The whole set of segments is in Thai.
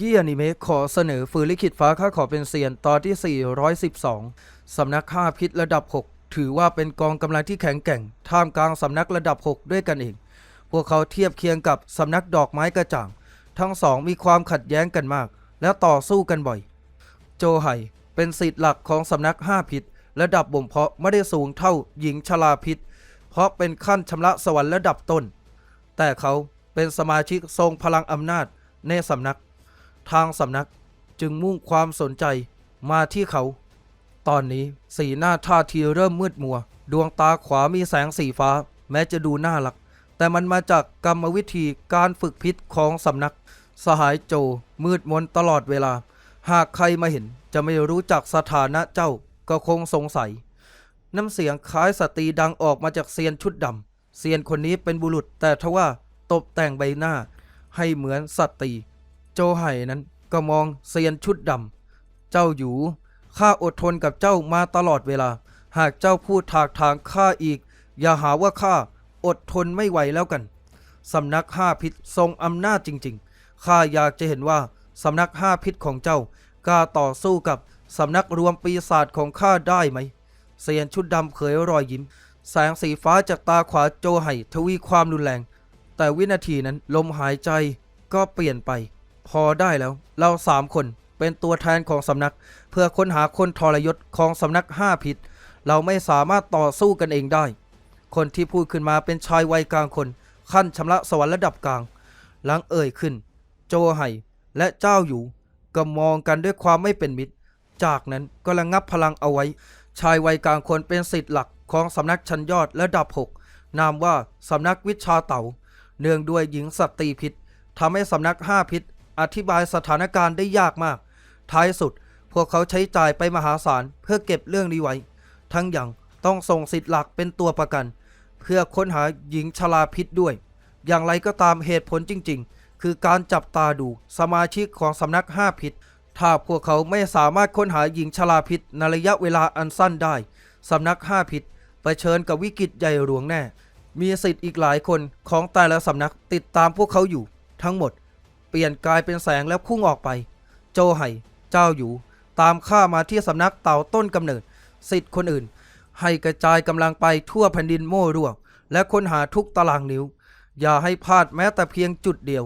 ยี้อนิเมะขอเสนอฝืนลิขิตฟ้าข้าขอเป็นเซียนตอนที่ 412 สำนักฆ่าพิษระดับ 6 ถือว่าเป็นกองกำลังที่แข็งแกร่ง ท่ามกลางสำนักระดับ 6 ด้วยกันเอง พวกเขาเทียบเคียงกับสำนักดอกไม้กระจ่าง ทั้งสองมีความขัดแย้งกันมาก และต่อสู้กันบ่อย โจไห่เป็นสิทธิ์หลักของสำนักห้าพิษระดับบ่มเพาะไม่ได้สูงเท่าหญิงชลาพิษ เพราะเป็นขั้นชำระสวรรค์ระดับต้น แต่เขาเป็นสมาชิกทรงพลังอำนาจในสำนัก ทางสำนักจึงมุ่งความสนใจมาที่เขา ตอนนี้สีหน้าท่าทีเริ่มมืดมัว ดวงตาขวามีแสงสีฟ้า แม้จะดูน่ารัก แต่มันมาจากกรรมวิธีการฝึกพิษของสำนัก สหายโจมืดมนตลอดเวลา หากใครมาเห็นจะไม่รู้จักสถานะเจ้าก็คงสงสัย น้ำเสียงคล้ายสตรีดังออกมาจากเซียนชุดดำเซียนคนนี้เป็นบุรุษแต่ทว่าตกแต่งใบหน้าให้เหมือนสตรี โจไห่นั้นก็มองเซียนชุดดำเจ้าอยู่ข้าอดทนกับเจ้ามาตลอดเวลา หากเจ้าพูดถากทางข้าอีก อย่าหาว่าข้าอดทนไม่ไหวแล้วกัน สำนักห้าพิษทรงอำนาจจริงๆ ข้าอยากจะเห็นว่าสำนักห้าพิษของเจ้ากล้าต่อสู้กับสำนักรวมปีศาจของข้าได้ไหมเซียนชุดดำเผยรอยยิ้ม แสงสีฟ้าจากตาขวาโจไห่ทวีความรุนแรง แต่วินาทีนั้นลมหายใจก็เปลี่ยนไป พอได้แล้ว เราสามคนเป็นตัวแทนของสำนัก เพื่อค้นหาคนทรยศของสำนักห้าพิษเราไม่สามารถต่อสู้กันเองได้ คนที่พูดขึ้นมาเป็นชายวัยกลางคน ขั้นชำระสวรรค์ระดับกลาง หลังเอ่ยขึ้น โจไห่และเจ้าอยู่ ก็มองกันด้วยความไม่เป็นมิตร จากนั้นก็ระงับพลังเอาไว้ ชายวัยกลางคนเป็นสิทธิ์หลักของสำนักชั้นยอดระดับ6นามว่าสำนักวิชาเต๋าเนื่องด้วยหญิงสตรีพิษทำให้สำนักห้าพิษ อธิบายสถานการณ์ได้ยากมาก ท้ายสุด พวกเขาใช้จ่ายไปมหาศาลเพื่อเก็บเรื่องนี้ไว้ ทั้งอย่างต้องส่งสิทธิ์หลักเป็นตัวประกัน เพื่อค้นหาหญิงชลาพิษด้วย อย่างไรก็ตามเหตุผลจริง ๆ คือการจับตาดูสมาชิกของสำนักห้าพิษ ถ้าพวกเขาไม่สามารถค้นหาหญิงชลาพิษในระยะเวลาอันสั้นได้สำนักห้าพิษเผชิญกับวิกฤตใหญ่หลวงแน่ มีสิทธิ์อีกหลายคนของแต่ละสำนักติดตามพวกเขาอยู่ ทั้งหมด เปลี่ยนกายเป็นแสงแล้วพุ่งออกไป โจไห่ เจ้าอยู่ ตามข้ามาที่สำนักเต่าต้นกำเนิดสิทธิ์คนอื่น ให้กระจายกำลังไปทั่วแผ่นดินโม่ร่วง และค้นหาทุกตารางนิ้ว อย่าให้พลาดแม้แต่เพียงจุดเดียว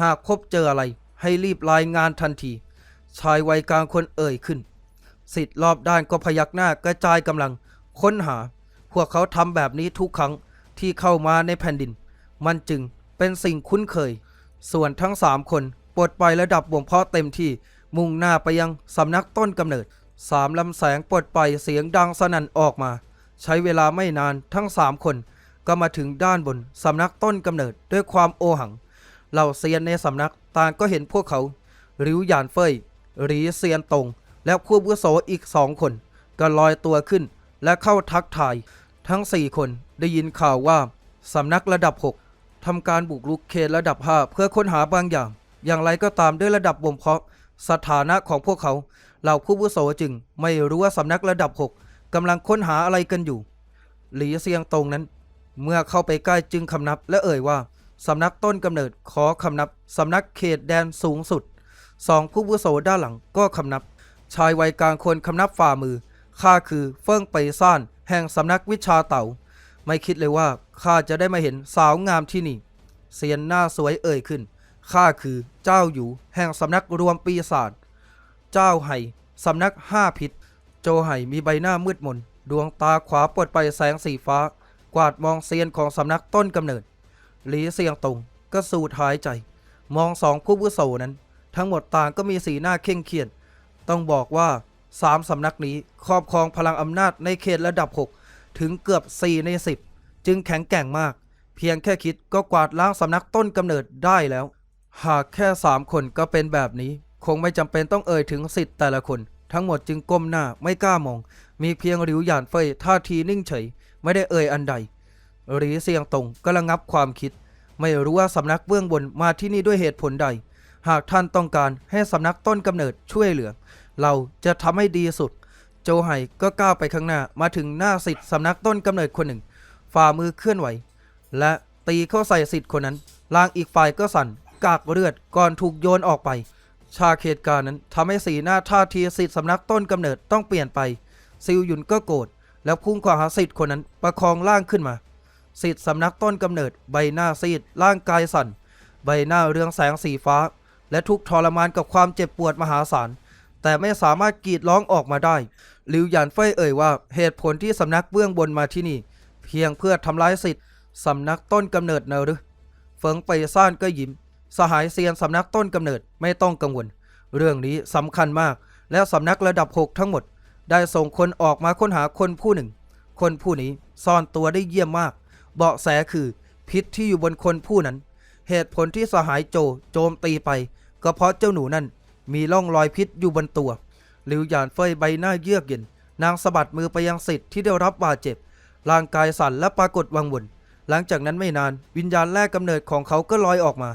หากพบเจออะไร ให้รีบรายงานทันที ชายวัยกลางคนเอ่ยขึ้น สิทธิ์รอบด้านก็พยักหน้ากระจายกำลัง ค้นหา พวกเขาทำแบบนี้ทุกครั้งที่เข้ามาในแผ่นดิน มันจึงเป็นสิ่งคุ้นเคย ส่วนทั้งสามคนปลดปล่อยระดับบ่มเพาะเต็มที่มุ่งหน้าไปยังสำนักต้นกำเนิดสามลำแสงปลดปล่อยเสียงดังสนั่นออกมา ใช้เวลาไม่นานทั้งสามคน ก็มาถึงด้านบนสำนักต้นกำเนิดด้วยความโอหังเหล่าเซียนในสำนักต่างก็เห็นพวกเขาริ้วหยานเฟยหรีเซียนตงและผู้บุโสอีกสองคน ก็ลอยตัวขึ้นและเข้าทักทาย ทั้งสี่คนได้ยินข่าวว่าสำนักระดับ 6 ทำการบุกรุกเขตระดับ 5 เพื่อค้นหาบางอย่าง อย่างไรก็ตามด้วยระดับบ่มเพาะสถานะของพวกเขาเหล่าผู้บุโสจึงไม่รู้ว่าสำนักระดับ 6กำลังค้นหาอะไรกันอยู่ หลีเซียงตงนั้น เมื่อเข้าไปใกล้จึงคำนับและเอ่ยว่าสำนักต้นกำเนิดขอคำนับสำนักเขตแดนสูงสุดสองผู้บุโสด้านหลังก็คำนับ ชายวัยกลางคนคำนับฝ่ามือข้าคือเฟิ่งไปซ่านแห่งสำนักวิชาเต่า ไม่คิดเลยว่าข้าจะได้มาเห็นสาวงามที่นี่เสียนหน้าสวยเอ่ยขึ้น ข้าคือเจ้าอยู่แห่งสำนักรวมปีศาจ เจ้าไห่สำนักห้าพิษ โจไห่มีใบหน้ามืดมน ดวงตาขวาปลดไปแสงสีฟ้า กวาดมองเซียนของสำนักต้นกำเนิด หลีเสียงตงก็สูดหายใจ มองสองผู้บุโสนั้น ทั้งหมดต่างก็มีสีหน้าเคร่งเครียด ต้องบอกว่าสามสำนักนี้ครอบครองพลังอำนาจในเขตระดับ6 ถึงเกือบ 4 ใน 10 จึงแข็งแกร่งมาก เพียงแค่คิดก็กวาดล้างสำนักต้นกำเนิดได้แล้ว หากแค่ 3 คนก็เป็นแบบนี้ คงไม่จำเป็นต้องเอ่ยถึงสิทธิ์แต่ละคน ทั้งหมดจึงก้มหน้าไม่กล้ามอง มีเพียงหลิวหยานเฟยท่าทีนิ่งเฉย ไม่ได้เอ่ยอันใดหรีเสียงตรงก็ระงับความคิด ไม่รู้ว่าสำนักเบื้องบนมาที่นี่ด้วยเหตุผลใด หากท่านต้องการให้สำนักต้นกำเนิดช่วยเหลือ เราจะทำให้ดีสุด โจไห่ก็ก้าวไปข้างหน้ามาถึงหน้าสิทธิ์สำนักต้นกำเนิดคนหนึ่ง ฝ่ามือเคลื่อนไหว และตีเข้าใส่สิทธิ์คนนั้นลางอีกฝ่ายก็สั่น กากเลือดก่อนถูกโยนออกไปฉาเหตุการณ์นั้นทำให้สีหน้าท่าทีสิทธิสำนักต้นกำเนิดต้องเปลี่ยนไป ซิวหยุนก็โกรธแล้วพุ่งข้าหาสิทธิ์คนนั้นประคองร่างขึ้นมาสิทธิสำนักต้นกำเนิดใบหน้าซีดร่างกายสั่น ใบหน้าเรืองแสงสีฟ้า และทุกทรมานกับความเจ็บปวดมหาศาลแต่ไม่สามารถกรีดร้องออกมาได้ ลิวหยานเฟ่ยเอ่ยว่าเหตุผลที่สำนักเบื้องบนมาที่นี่ เพียงเพื่อทำร้ายสิทธิ์สำนักต้นกำเนิดเนอะหรือเฟิงไปซ่านก็ยิ้ม สหายเซียนสำนักต้นกำเนิดไม่ต้องกังวล เรื่องนี้สำคัญมาก และสำนักระดับ6ทั้งหมด ได้ส่งคนออกมาค้นหาคนผู้หนึ่ง คนผู้นี้ซ่อนตัวได้เยี่ยมมาก เบาะแสคือพิษที่อยู่บนคนผู้นั้น เหตุผลที่สหายโจโจมตีไป ก็เพราะเจ้าหนูนั่นมีร่องรอยพิษอยู่บนตัว ลิวหยานเฟยใบหน้าเยือกเย็น นางสะบัดมือไปยังสิทธิ์ที่ได้รับบาดเจ็บ ร่างกายสั่นและปรากฏวังวนหลังจากนั้นไม่นานวิญญาณแรกกำเนิดของเขาก็ลอยออกมา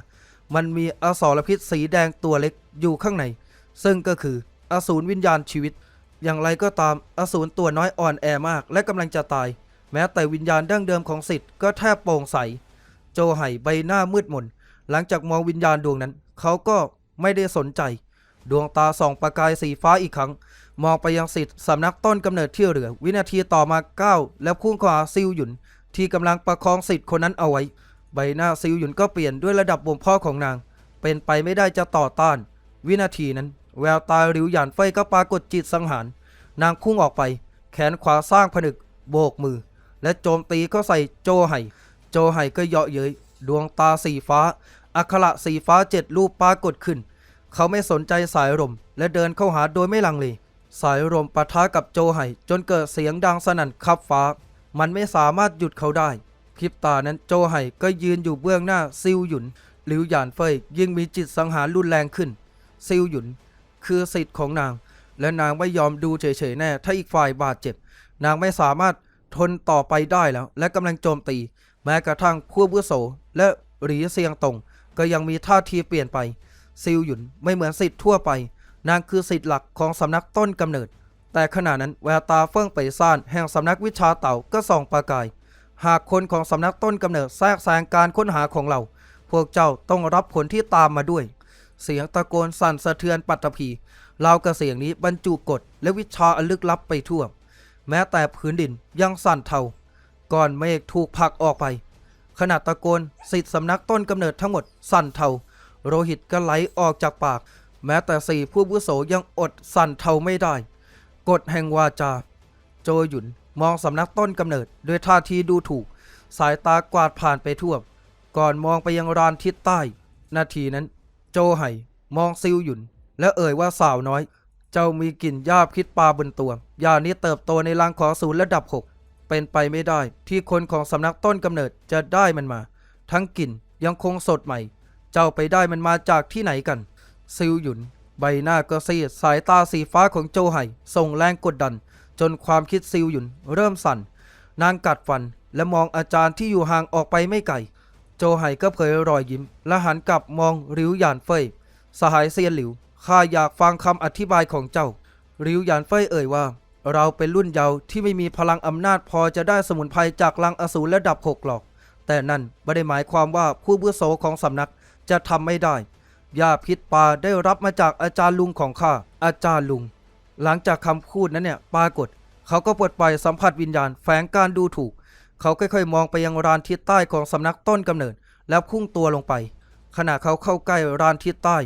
มันมีอสรพิษสีแดงตัวเล็กอยู่ข้างใน ซึ่งก็คืออสูรวิญญาณชีวิต อย่างไรก็ตามอสูรตัวน้อยอ่อนแอมากและกำลังจะตาย แม้แต่วิญญาณดั้งเดิมของสิทธิ์ก็แทบโปร่งใส โจไห่ใบหน้ามืดมน หลังจากมองวิญญาณดวงนั้น เขาก็ไม่ได้สนใจ ดวงตาส่องประกายสีฟ้าอีกครั้ง มองไปยังสิทธิ์สำนักต้นกำเนิดที่เหลือ วินาทีต่อมาก้าวแล้วพุ่งข้าซิวหยุน ที่กำลังประคองสิทธิ์คนนั้นเอาไว้ ใบหน้าซิวหยุนก็เปลี่ยนด้วยระดับบ่มพาะของนาง เป็นไปไม่ได้จะต่อต้าน วินาทีนั้น แววตาหริวหยานเฟก็ปรากฏจิตสังหาร นางพุ่งออกไป แขนขวาสร้างผนึก โบกมือ และโจมตีก็ใส่โจไห่ โจไห่ก็เยาะเย้ยดวงตาสีฟ้า อักขระสีฟ้าเจ็ดรูปปรากฏขึ้น เขาไม่สนใจสายลมและเดินเข้าหาโดยไม่ลังเล สายลมปะทะกับโจไห่จนเกิดเสียงดังสนั่นคับฟ้า มันไม่สามารถหยุดเขาได้พริบตานั้นโจไห่ก็ยืนอยู่เบื้องหน้าซิวหยุน หลิวหยานเฟยยิ่งมีจิตสังหารรุนแรงขึ้น ซิวหยุน คือสิทธิ์ของนาง และนางไม่ยอมดูเฉยๆแน่ ถ้าอีกฝ่ายบาดเจ็บ นางไม่สามารถทนต่อไปได้แล้ว และกำลังโจมตี แม้กระทั่งผู้บุโสและหรีเซียงตงก็ยังมีท่าทีเปลี่ยนไป ซิวหยุนไม่เหมือนสิทธิ์ทั่วไป นางคือสิทธิ์หลักของสำนักต้นกำเนิด แต่ขณะนั้นแววตาเฟิ่องไปซ่านแห่งสำนักวิชาเต่าก็ส่องประกาย หากคนของสำนักต้นกำเนิดแทรกแซงการค้นหาของเรา พวกเจ้าต้องรับผลที่ตามมาด้วย เสียงตะโกนสั่นสะเทือนปัตตภีเรากับเสียงนี้บรรจุกฎและวิชาอันลึกลับไปทั่ว แม้แต่พื้นดินยังสั่นเทาก่อนเมฆถูกผลักออกไปขณะตะโกนสิทธิสำนักต้นกำเนิดทั้งหมดสั่นเทา โลหิตก็ไหลออกจากปาก แม้แต่สี่ผู้บุโสยังอดสั่นเทาไม่ได้ กฎแห่งวาจา โจหยุนมองสำนักต้นกำเนิดด้วยท่าทีดูถูก สายตากวาดผ่านไปทั่ว ก่อนมองไปยังรานทิศใต้ นาทีนั้น โจไห่มองซิวหยุน และเอ่ยว่าสาวน้อย เจ้ามีกลิ่นหญ้าพิษปลาบนตัว ยานี้เติบโตในรังของศูนย์ระดับหกเป็นไปไม่ได้ที่คนของสำนักต้นกำเนิดจะได้มันมา ทั้งกลิ่นยังคงสดใหม่ เจ้าไปได้มันมาจากที่ไหนกัน ซิวหยุน ใบหน้าก็ซีดสายตาสีฟ้าของโจไห่ส่งแรงกดดัน จนความคิดซิวหยุนเริ่มสั่น นางกัดฟันและมองอาจารย์ที่อยู่ห่างออกไปไม่ไกล โจไห่ก็เผยรอยยิ้ม และหันกลับมองริวหยานเฟยสหายเซียนหลิว ข้าอยากฟังคำอธิบายของเจ้า ริวหยานเฟยเอ่ยว่า เราเป็นรุ่นเยาว์ที่ไม่มีพลังอำนาจพอจะได้สมุนไพรจากลังอสูรระดับหกหรอก แต่นั่นไม่ได้หมายความว่าผู้บุโสของสำนัก จะทำไม่ได้ยาพิษปลาได้รับมาจากอาจารย์ลุงของข้าอาจารย์ลุง หลังจากคำพูดนั้นเนี่ยปรากฏ เขาก็ปลดปล่อยสัมผัสวิญญาณแฝงการดูถูก เขาค่อยๆ มองไปยังรานทิศใต้ของสำนักต้นกำเนิด แล้วพุ่งตัวลงไป ขณะเขาเข้าใกล้รานทิศใต้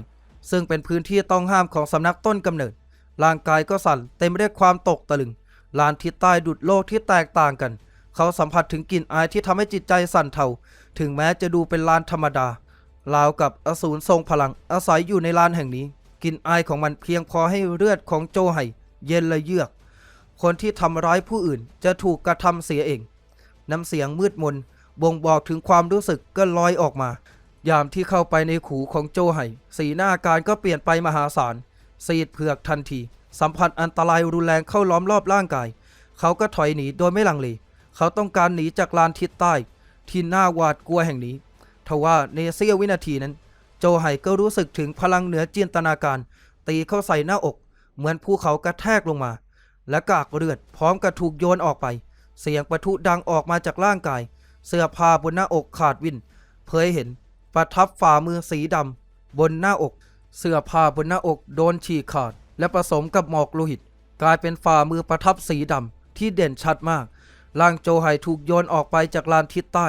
ซึ่งเป็นพื้นที่ต้องห้ามของสำนักต้นกำเนิด ร่างกายก็สั่นเต็มไปด้วยความตกตะลึงลานทิศใต้ดุดโลกที่แตกต่างกัน เขาสัมผัสถึงกลิ่นอายที่ทำให้จิตใจสั่นเทา ถึงแม้จะดูเป็นลานธรรมดา ราวกับอสูรทรงพลังอาศัยอยู่ในลานแห่งนี้กลิ่นอายของมันเพียงพอให้เลือดของโจไห่เย็นและเยือก คนที่ทำร้ายผู้อื่นจะถูกกระทำเสียเอง น้ำเสียงมืดมนบ่งบอกถึงความรู้สึกก็ลอยออกมา ยามที่เข้าไปในขูของโจไห่สีหน้าการก็เปลี่ยนไปมหาศาลซีดเผือกทันที สัมผัสอันตรายรุนแรงเข้าล้อมรอบร่างกาย เขาก็ถอยหนีโดยไม่ลังเล เขาต้องการหนีจากลานทิศใต้ ที่น่าหวาดกลัวแห่งนี้ ทว่าในเสี้ยววินาทีนั้น โจไห่ก็รู้สึกถึงพลังเหนือจินตนาการ ตีเข้าใส่หน้าอก เหมือนภูเขากระแทกลงมา และกากเลือดพร้อมกับถูกโยนออกไป เสียงประทุดังออกมาจากร่างกาย เสื้อผ้าบนหน้าอกขาดวินเผยเห็นประทับฝ่ามือสีดำบนหน้าอก เสื้อผ้าบนหน้าอกโดนฉีกขาด และผสมกับหมอกโลหิต กลายเป็นฝ่ามือประทับสีดำที่เด่นชัดมากร่างโจไห่ถูกโยนออกไปจากลานทิศใต้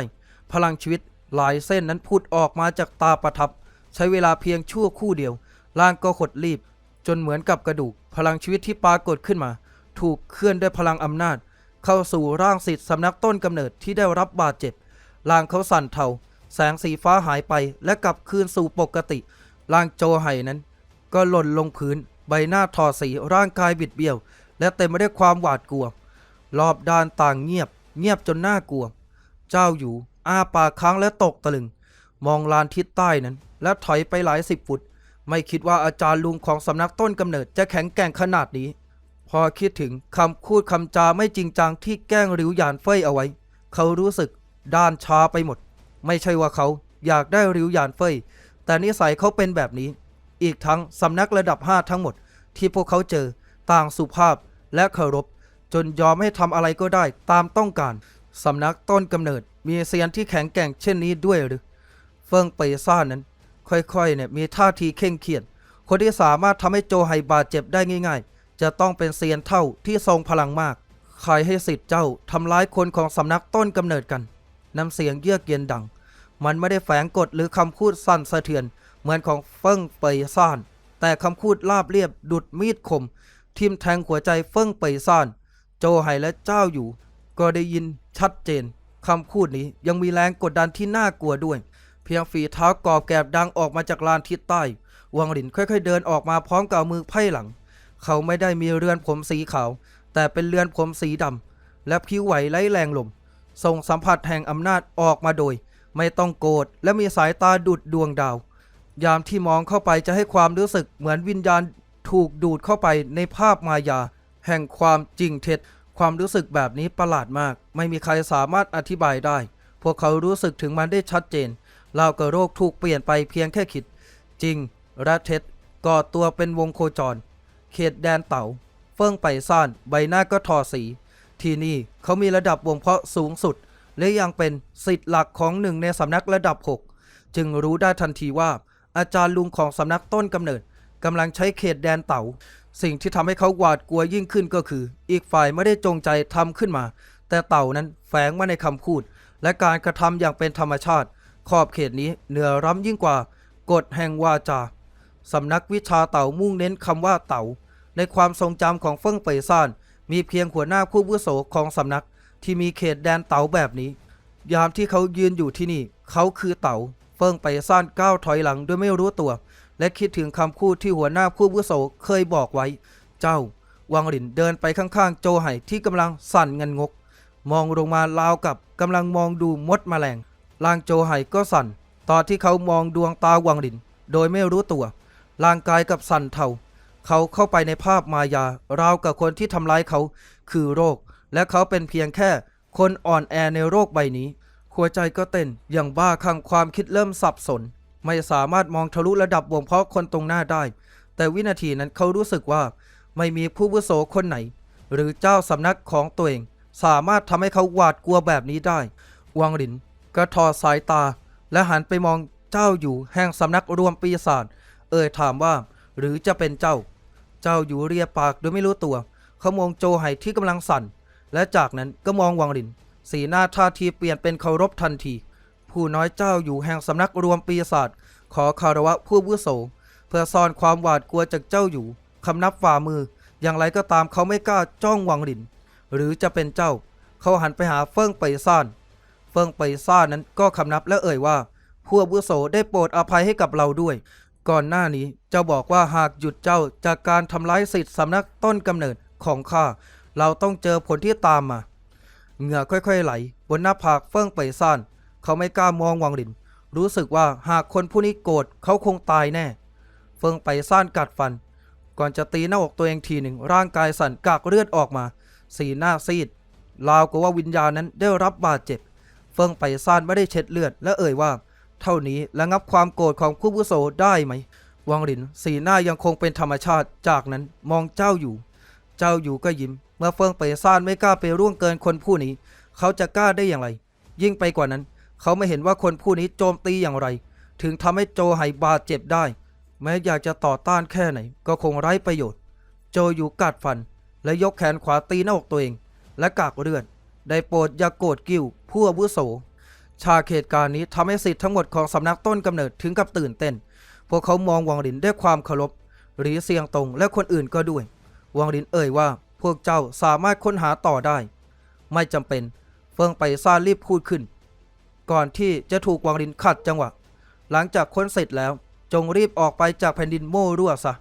พลังชีวิต ลายเส้นนั้นพุดออกมาจากตาประทับ ใช้เวลาเพียงชั่วคู่เดียว ร่างก็หดรีบ จนเหมือนกับกระดูก พลังชีวิตที่ปรากฏขึ้นมา ถูกเคลื่อนด้วยพลังอำนาจ เข้าสู่ร่างสิทธิ์สำนักต้นกำเนิดที่ได้รับบาดเจ็บร่างเขาสั่นเทาแสงสีฟ้าหายไปและกลับคืนสู่ปกติ ร่างโจไห่นั้น ก็หล่นลงพื้น ใบหน้าทอดสีร่างกายบิดเบี้ยว และเต็มไปด้วยความหวาดกลัว รอบด้านต่างเงียบ เงียบจนน่ากลัว เจ้าอยู่ อ้าปากค้างและตกตะลึง มองลานทิศใต้นั้น และถอยไปหลายสิบฟุต ไม่คิดว่าอาจารย์ลุงของสำนักต้นกำเนิดจะแข็งแกร่งขนาดนี้ พอคิดถึงคำพูดคำจาไม่จริงจังที่แกล้งริ้วหยานเฟยเอาไว้ เขารู้สึกด้านชาไปหมด ไม่ใช่ว่าเขาอยากได้ริ้วหยานเฟยแต่นิสัยเขาเป็นแบบนี้ อีกทั้งสำนักระดับ5ทั้งหมด ที่พวกเขาเจอต่างสุภาพและเคารพจนยอมให้ทำอะไรก็ได้ตามต้องการ สำนักต้นกำเนิด มีเซียนที่แข็งแกร่งเช่นนี้ด้วยหรือ เฟิงเปยซ่านนั้น ค่อยๆเนี่ยมีท่าทีเข่งเครียดคนที่สามารถทำให้โจไฮบาดเจ็บได้ง่าย ๆ จะต้องเป็นเซียนเท่าที่ทรงพลังมาก ใครให้สิทธิ์เจ้าทำร้ายคนของสำนักต้นกำเนิดกันน้ำเสียงเยือกเย็นดัง มันไม่ได้แฝงกฎหรือคำพูดสั่นสะเทือน เหมือนของเฟิงเปยซ่าน แต่คำพูดราบเรียบดุดมีดคม ทิ่มแทงหัวใจเฟิงเปยซ่าน โจไห่และเจ้าอยู่ ก็ได้ยินชัดเจน คำพูดนี้ยังมีแรงกดดันที่น่ากลัวด้วย เพียงฝีเท้ากรอบแกรบดังออกมาจากลานทิศใต้วังหลินค่อยๆเดินออกมาพร้อมกับมือไพ่หลัง เขาไม่ได้มีเรือนผมสีขาว แต่เป็นเรือนผมสีดำและผิวไหวไร้แรงลมส่งสัมผัสแห่งอำนาจออกมาโดย ไม่ต้องโกรธและมีสายตาดุดดวงดาว ยามที่มองเข้าไปจะให้ความรู้สึกเหมือนวิญญาณถูกดูดเข้าไปในภาพมายา แห่งความจริงเท็จ ความรู้สึกแบบนี้ประหลาดมาก ไม่มีใครสามารถอธิบายได้ พวกเขารู้สึกถึงมันได้ชัดเจนราวกับโรคถูกเปลี่ยนไปเพียงแค่คิด จริงและเท็จก่อตัวเป็นวงโคจร เขตแดนเต่า เฟิ่องไปซ่านใบหน้าก็ทอสี ที่นี่เขามีระดับวงเพาะสูงสุด และยังเป็นสิทธิ์หลักของหนึ่งในสำนักระดับ 6 จึงรู้ได้ทันทีว่า อาจารย์ลุงของสำนักต้นกำเนิดกำลังใช้เขตแดนเต่า สิ่งที่ทำให้เขาหวาดกลัวยิ่งขึ้นก็คือ อีกฝ่ายไม่ได้จงใจทำขึ้นมา แต่เต่านั้นแฝงมาในคำพูด และการกระทำอย่างเป็นธรรมชาติ ขอบเขตนี้เหนือร้ำยิ่งกว่ากฎแห่งวาจาสำนักวิชาเต่ามุ่งเน้นคำว่าเต่า ในความทรงจำของเฟิ่งเป่ยซ่านมีเพียงหัวหน้าผู้วุโสของสำนักที่มีเขตแดนเต่าแบบนี้ ยามที่เขายืนอยู่ที่นี่ เขาคือเต่า เฟิ่งเป่ยซ่านก้าวถอยหลังโดยไม่รู้ตัว และคิดถึงคำพูดที่หัวหน้าผู้วุโสเคยบอกไว้ เจ้า วังหลินเดินไปข้างๆ โจไห่ที่กำลังสั่นเงินงก มองลงมาราวกับกำลังมองดูมดแมลงร่างโจไห่ก็สั่น ตอนที่เขามองดวงตาวังหลิน โดยไม่รู้ตัว ร่างกายกับสั่นเทา เขาเข้าไปในภาพมายา ราวกับคนที่ทำร้ายเขา คือโรค และเขาเป็นเพียงแค่คนอ่อนแอในโรคใบนี้ หัวใจก็เต้นอย่างบ้าคลั่งความคิดเริ่มสับสน ไม่สามารถมองทะลุระดับวงเพาะคนตรงหน้าได้ แต่วินาทีนั้นเขารู้สึกว่า ไม่มีผู้วุโสคนไหน หรือเจ้าสำนักของตัวเอง สามารถทำให้เขาหวาดกลัวแบบนี้ได้วังหลินก็ทอดสายตา และหันไปมองเจ้าอยู่แห่งสำนักรวมปีศาจเอ่ยถามว่า หรือจะเป็นเจ้า เจ้าอยู่เรียปากโดยไม่รู้ตัวเขามองโจไห่ที่กำลังสั่น และจากนั้นก็มองวังหลิน สีหน้าท่าทีเปลี่ยนเป็นเคารพทันที ผู้น้อยเจ้าอยู่แห่งสำนักรวมปีศาจขอคารวะผู้วุโส เพื่อซ่อนความหวาดกลัวจากเจ้าอยู่คำนับฝ่ามือ อย่างไรก็ตามเขาไม่กล้าจ้องวังหลิน หรือจะเป็นเจ้า เขาหันไปหาเฟิ่งไปซ่าน เฟิ่งไปซ่านนั้นก็คำนับและเอ่ยว่า ผู้วุโสได้โปรดอภัยให้กับเราด้วย ก่อนหน้านี้เจ้าบอกว่าหากหยุดเจ้าจากการทำร้ายสิทธิสำนักต้นกำเนิดของข้าเราต้องเจอผลที่ตามมา เหงื่อค่อยๆไหล บนหน้าผากเฟิ่งไปซ่าน เขาไม่กล้ามองวังหลิน รู้สึกว่าหากคนผู้นี้โกรธเขาคงตายแน่ เฟิงไปซ่านกัดฟัน ก่อนจะตีหน้าอกตัวเองทีหนึ่ง ร่างกายสั่นกากเลือดออกมา สีหน้าซีดราวกับว่าวิญญาณนั้นได้รับบาดเจ็บ เฟิงไปซ่านไม่ได้เช็ดเลือดและเอ่ยว่า เท่านี้ระงับความโกรธของผู้วุโสได้ไหม วังหลิน สีหน้ายังคงเป็นธรรมชาติจากนั้นมองเจ้าอยู่ เจ้าอยู่ก็ยิ้ม เมื่อเฟิงไปซ่านไม่กล้าไปร่วงเกินคนผู้นี้ เขาจะกล้าได้อย่างไร ยิ่งไปกว่านั้น เขาไม่เห็นว่าคนผู้นี้โจมตีอย่างไร ถึงทำให้โจไห่บาดเจ็บได้ แม้อยากจะต่อต้านแค่ไหน ก็คงไร้ประโยชน์ โจอยู่กัดฟัน และยกแขนขวาตีหน้าอกตัวเอง และกากเลือดได้โปรดอย่ากโกรธกิ้ว ผู้อาวุโส ชาเหตุการณ์นี้ทำให้สิทธิ์ทั้งหมดของสำนักต้นกำเนิดถึงกับตื่นเต้น พวกเขามองวังหลินด้วยความเคารพหรีเสียงตรงและคนอื่นก็ด้วย วังหลินเอ่ยว่า พวกเจ้าสามารถค้นหาต่อได้ ไม่จำเป็น เฟิงไปซ่ารีบพูดขึ้น ก่อนที่จะถูกวังหลินขัดจังหวะ หลังจากค้นเสร็จแล้ว จงรีบออกไปจากแผ่นดินโม่รั่วซะ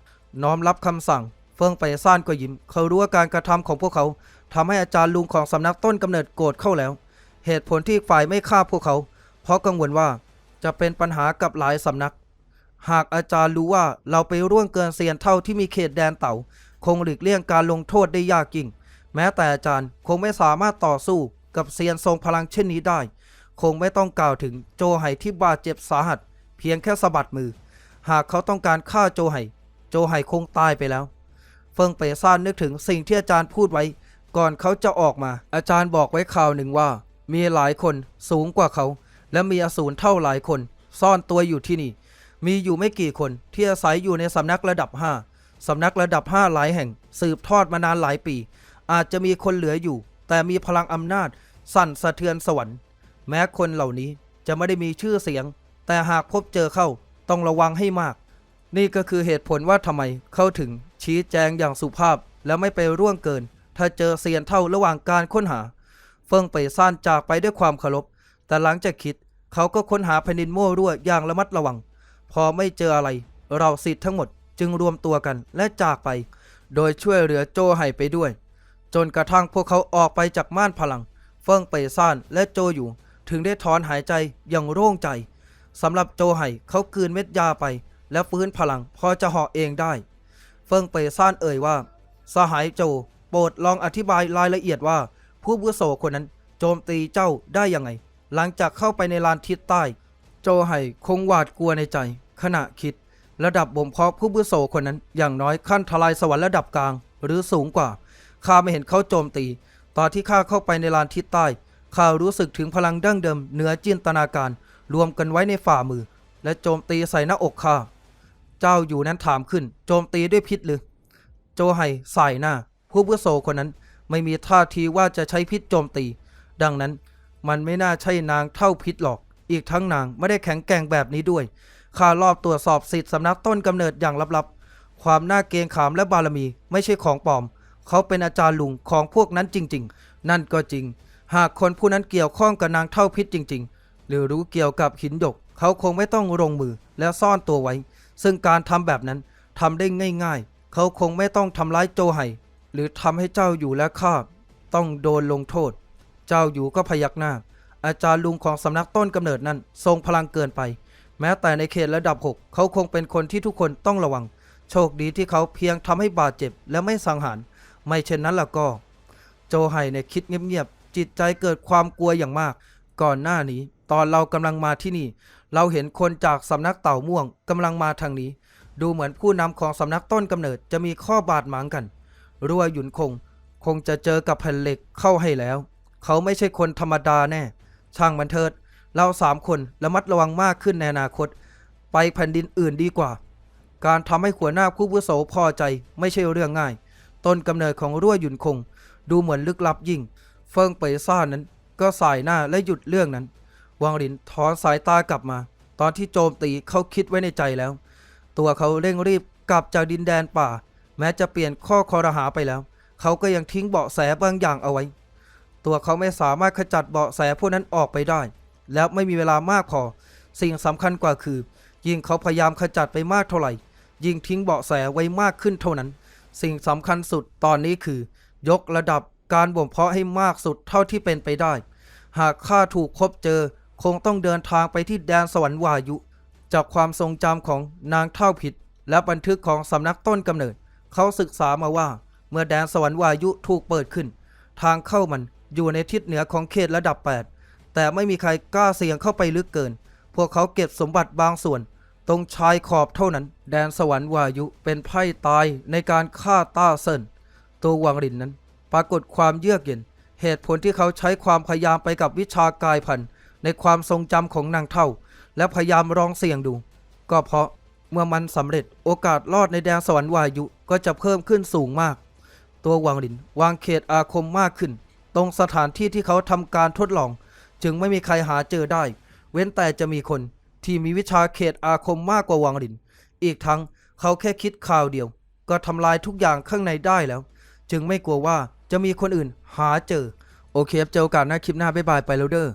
น้อมรับคำสั่ง เฟิงไปซ่านก็ยิ้ม เขารู้ว่าการกระทำของพวกเขาทำให้อาจารย์ลุงของสำนักต้นกำเนิดโกรธเข้าแล้ว เหตุผลที่ฝ่ายไม่ฆ่าพวกเขา เพราะกังวลว่าจะเป็นปัญหากับหลายสำนัก หากอาจารย์รู้ว่าเราไปร่วงเกินเซียนเท่าที่มีเขตแดนเต่า คงหลีกเลี่ยงการลงโทษได้ยากยิ่ง แม้แต่อาจารย์คงไม่สามารถต่อสู้กับเซียนทรงพลังเช่นนี้ได้ คงไม่ต้องกล่าวถึงโจไห่ที่บาดเจ็บสาหัส เพียงแค่สะบัดมือ หากเขาต้องการฆ่าโจไห่โจไห่คงตายไปแล้ว เฟิงเปซ่านนึกถึงสิ่งที่อาจารย์พูดไว้ ก่อนเขาจะออกมา อาจารย์บอกไว้ข่าวหนึ่งว่า มีหลายคนสูงกว่าเขา และมีอสูรเท่าหลายคน ซ่อนตัวอยู่ที่นี่ มีอยู่ไม่กี่คนที่อาศัยอยู่ในสำนักระดับ5สำนักระดับ5หลายแห่ง สืบทอดมานานหลายปี อาจจะมีคนเหลืออยู่ แต่มีพลังอำนาจ สั่นสะเทือนสวรรค์ แม้คนเหล่านี้จะไม่ได้มีชื่อเสียง แต่หากพบเจอเข้าต้องระวังให้มาก นี่ก็คือเหตุผลว่าทำไมเขาถึงชี้แจงอย่างสุภาพและไม่ไปร่วงเกิน ถ้าเจอเซียนเท่าระหว่างการค้นหา เฟิงไปซ่านจากไปด้วยความเคารพแต่หลังจากคิดเขาก็ค้นหาแผ่นดินมั่วรั่วอย่างระมัดระวัง พอไม่เจออะไร เราสิทธิ์ทั้งหมดจึงรวมตัวกันและจากไป โดยช่วยเหลือโจไห่ไปด้วย จนกระทั่งพวกเขาออกไปจากม่านพลัง เฟิงไปซ่านและโจอยู่ ถึงได้ถอนหายใจอย่างโล่งใจสำหรับโจไห่เขากืนเม็ดยาไป และฟื้นพลังพอจะเหาะเองได้ เฟิงเปยซ่านเอ่ยว่า สหายโจโปรดลองอธิบายรายละเอียดว่า ผู้บุโสคนนั้นโจมตีเจ้าได้ยังไง หลังจากเข้าไปในลานทิศใต้ โจไห่คงหวาดกลัวในใจ ขณะคิด ระดับบ่มเพาะผู้บุโสคนนั้น อย่างน้อยขั้นทลายสวรรค์ระดับกลาง หรือสูงกว่าข้าไม่เห็นเขาโจมตี ตอนที่ข้าเข้าไปในลานทิศใต้ ข้ารู้สึกถึงพลังดั้งเดิมเหนือจินตนาการ รวมกันไว้ในฝ่ามือ และโจมตีใส่หน้าอกข้า เจ้าอยู่นั้นถามขึ้น โจมตีด้วยพิษหรือ โจไห่สายหน้า ผู้บุโสคนนั้นไม่มีท่าทีว่าจะใช้พิษโจมตี ดังนั้นมันไม่น่าใช่นางเท่าพิษหรอก อีกทั้งนางไม่ได้แข็งแกร่งแบบนี้ด้วย ข้ารอบตรวจสอบสิทธิสำนักต้นกำเนิดอย่างลับๆ ความน่าเกรงขามและบารมีไม่ใช่ของปลอม เขาเป็นอาจารย์ลุงของพวกนั้นจริง ๆ นั่นก็จริง หากคนผู้นั้นเกี่ยวข้องกับนางเท่าพิษจริง ๆ หรือรู้เกี่ยวกับหินหยก เขาคงไม่ต้องลงมือและซ่อนตัวไว้ ซึ่งการทำแบบนั้นทำได้ง่าย ๆ เขาคงไม่ต้องทำร้ายโจไห่หรือทำให้เจ้าอยู่และข้าต้องโดนลงโทษ เจ้าอยู่ก็พยักหน้า อาจารย์ลุงของสำนักต้นกำเนิดนั้น ทรงพลังเกินไป แม้แต่ในเขตระดับ 6 เขาคงเป็นคนที่ทุกคนต้องระวัง โชคดีที่เขาเพียงทำให้บาดเจ็บและไม่สังหาร ไม่เช่นนั้นล่ะก็ โจไห่เนี่ยคิดเงียบ จิตใจเกิดความกลัวอย่างมาก ก่อนหน้านี้ ตอนเรากำลังมาที่นี่ เราเห็นคนจากสำนักเต่าม่วงกำลังมาทางนี้ ดูเหมือนผู้นำของสำนักต้นกำเนิดจะมีข้อบาดหมางกัน รัวหยุนคง คงจะเจอกับแผ่นเหล็กเข้าให้แล้ว เขาไม่ใช่คนธรรมดาแน่ ช่างมันเถิด เราสามคนระมัดระวังมากขึ้นในอนาคต ไปแผ่นดินอื่นดีกว่า การทำให้หัวหน้าผู้วุโสพอใจไม่ใช่เรื่องง่าย ต้นกำเนิดของรั่วหยุนคง ดูเหมือนลึกลับยิ่ง เฟิงเปยซ่านนั้น ก็สายหน้าและหยุดเรื่องนั้นวางหลินถอนสายตากลับมา ตอนที่โจมตีเขาคิดไว้ในใจแล้ว ตัวเขาเร่งรีบกลับจากดินแดนป่า แม้จะเปลี่ยนข้อคอรหาไปแล้ว เขาก็ยังทิ้งเบาะแสบางอย่างเอาไว้ ตัวเขาไม่สามารถขจัดเบาะแสพวกนั้นออกไปได้ แล้วไม่มีเวลามากพอสิ่งสำคัญกว่าคือ ยิ่งเขาพยายามขจัดไปมากเท่าไหร่ ยิ่งทิ้งเบาะแสไว้มากขึ้นเท่านั้น สิ่งสำคัญสุดตอนนี้คือ ยกระดับ การบ่มเพาะให้มากสุดเท่าที่เป็นไปได้ หากข้าถูกพบเจอ คงต้องเดินทางไปที่แดนสวรรค์วายุ จากความทรงจำของนางเท่าผิด และบันทึกของสำนักต้นกำเนิด เขาศึกษามาว่า เมื่อแดนสวรรค์วายุถูกเปิดขึ้น ทางเข้ามันอยู่ในทิศเหนือของเขตระดับ 8 แต่ไม่มีใครกล้าเสี่ยงเข้าไปลึกเกิน พวกเขาเก็บสมบัติบางส่วน ตรงชายขอบเท่านั้น แดนสวรรค์วายุเป็นไพ่ตายในการฆ่าต้าเซินตัววังรินนั้น ปรากฏความเยือกเย็น เหตุผลที่เขาใช้ความพยายามไปกับวิชากายพันธุ์ในความทรงจำของนางเท่า และพยายามลองเสี่ยงดู ก็เพราะเมื่อมันสำเร็จโอกาสรอดในแดนสวรรค์วายุก็จะเพิ่มขึ้นสูงมาก ตัววังลินวางเขตอาคมมากขึ้น ตรงสถานที่ที่เขาทำการทดลอง จึงไม่มีใครหาเจอได้ เว้นแต่จะมีคนที่มีวิชาเขตอาคมมากกว่าวังลิน อีกทั้งเขาแค่คิดข่าวเดียว ก็ทำลายทุกอย่างข้างในได้แล้ว จึงไม่กลัวว่า จะมีคนอื่นหาเจอ โอเคครับเจอกันนะคลิปหน้าบ๊ายบายไปแล้วเด้อ